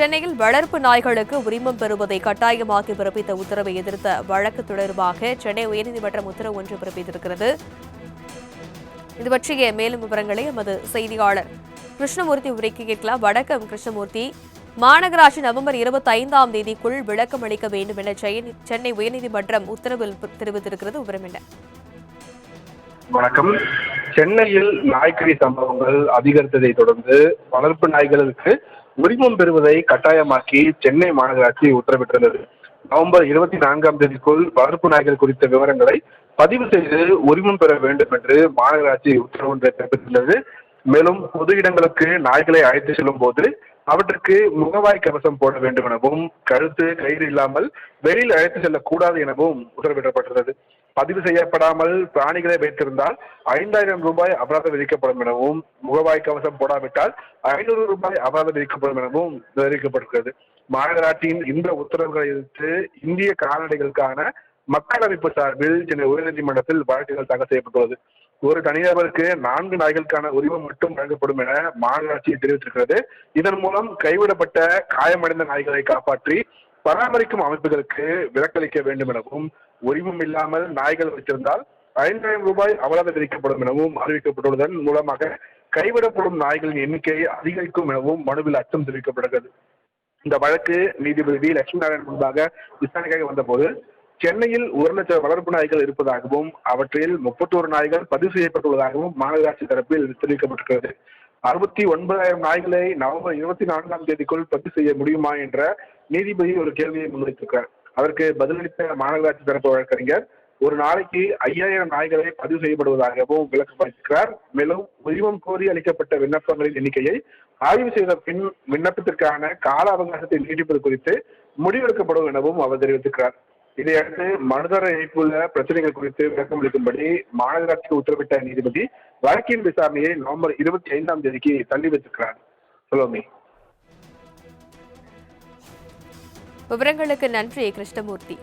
சென்னையில் வளர்ப்பு நாய்களுக்கு உரிமம் பெறுவதை கட்டாயமாக்கி பிறப்பித்த உத்தரவை எதிர்த்த வழக்கு தொடர்பாக சென்னை உயர்நீதிமன்றம் உத்தரவு ஒன்று பிறப்பித்திருக்கிறது. இது பற்றிய மேலும் விவரங்களை எமது செய்தியாளர் கிருஷ்ணமூர்த்தி உரைக்கு கேட்கலாம். வணக்கம் கிருஷ்ணமூர்த்தி. மாநகராட்சி நவம்பர் இருபத்தி ஐந்தாம் தேதிக்குள் விளக்கம் அளிக்க வேண்டும் என சென்னை- உயர்நீதிமன்றம் உத்தரவில் தெரிவித்திருக்கிறது. விவரம் என்ன? வணக்கம். சென்னையில் நாய்க்கடி சம்பவங்கள் அதிகரித்ததை தொடர்ந்து வளர்ப்பு நாய்களுக்கு உரிமம் பெறுவதை கட்டாயமாக்கி சென்னை மாநகராட்சி உத்தரவிட்டிருந்தது நவம்பர் இருபத்தி நான்காம் தேதிக்குள் வளர்ப்பு நாய்கள் குறித்த விவரங்களை பதிவு செய்து உரிமம் பெற வேண்டும் என்று மாநகராட்சி உத்தரவு ஒன்றை பிறப்பித்துள்ளது. மேலும் பொது இடங்களுக்கு நாய்களை அழைத்து செல்லும் போது அவற்றுக்கு முகவாய் கவசம் போட வேண்டும் எனவும் கழுத்து கயிறு இல்லாமல் வெளியில் அழைத்து செல்லக்கூடாது எனவும் உத்தரவிடப்பட்டுள்ளது. பதிவு செய்யப்படாமல் பிராணிகளை வைத்திருந்தால் ஐந்தாயிரம் ரூபாய் அபராதம் விதிக்கப்படும் எனவும் முகவாய் கவசம் போடாவிட்டால் ஐநூறு ரூபாய் அபராதம் விதிக்கப்படும் எனவும் தெரிவிக்கப்பட்டிருக்கிறது மாநகராட்சியின் இந்த உத்தரவுகளை எதிர்த்து இந்திய கால்நடைகளுக்கான மக்கள் அமைப்பு சார்பில் சென்னை உயர்நீதிமன்றத்தில் வழக்குகள் தாக்கல் செய்யப்பட்டுள்ளது. ஒரு தனிநபருக்கு நான்கு நாய்களுக்கான உரிமம் மட்டும் வழங்கப்படும் என மாநகராட்சி தெரிவித்திருக்கிறது. இதன் மூலம் கைவிடப்பட்ட காயமடைந்த நாய்களை காப்பாற்றி பராமரிக்கும் அமைப்புகளுக்கு விலக்களிக்க வேண்டும் எனவும் உரிமம் இல்லாமல் நாய்கள் வைத்திருந்தால் ஐந்தாயிரம் ரூபாய் அபராதம் விதிக்கப்படும் எனவும் அறிவிக்கப்பட்டுள்ளதன் மூலமாக கைவிடப்படும் நாய்களின் எண்ணிக்கை அதிகரிக்கும் எனவும் மனுவில் அச்சம் தெரிவிக்கப்படுகிறது. இந்த வழக்கு நீதிபதி வி. லட்சுமி நாராயணன் முன்பாக விசாரணைக்காக வந்தபோது சென்னையில் ஒரு லட்சம் வளர்ப்பு நாய்கள் இருப்பதாகவும் அவற்றில் முப்பத்தோரு நாய்கள் பதிவு செய்யப்பட்டுள்ளதாகவும் மாநகராட்சி தரப்பில் தெரிவிக்கப்பட்டிருக்கிறது. அறுபத்தி ஒன்பதாயிரம் நாய்களை நவம்பர் இருபத்தி நான்காம் தேதிக்குள் பதிவு செய்ய முடியுமா என்ற நீதிபதி ஒரு கேள்வியை முன்வைத்திருக்கிறார். அதற்கு பதிலளித்த மாநகராட்சி தரப்பு வழக்கறிஞர் ஒரு நாளைக்கு ஐயாயிரம் நாய்களை பதிவு செய்யப்படுவதாகவும் விளக்கப்படுத்திருக்கிறார் மேலும் உரிமம் கோரி அளிக்கப்பட்ட விண்ணப்பங்களின் எண்ணிக்கையை ஆய்வு செய்த பின் விண்ணப்பத்திற்கான கால அவகாசத்தை நீட்டிப்பது குறித்து முடிவெடுக்கப்படும் எனவும் அவர் தெரிவித்திருக்கிறார். இதையடுத்து மனுதாரர் இணைப்புள்ள பிரச்சனைகள் குறித்து விளக்கம் அளிக்கும்படி மாநகராட்சிக்கு உத்தரவிட்ட நீதிபதி வழக்கின் விசாரணையை நவம்பர் இருபத்தி ஐந்தாம் தேதிக்கு தள்ளி வைத்திருக்கிறார். சொல்லுமே விவரங்களுக்கு நன்றி கிருஷ்ணமூர்த்தி.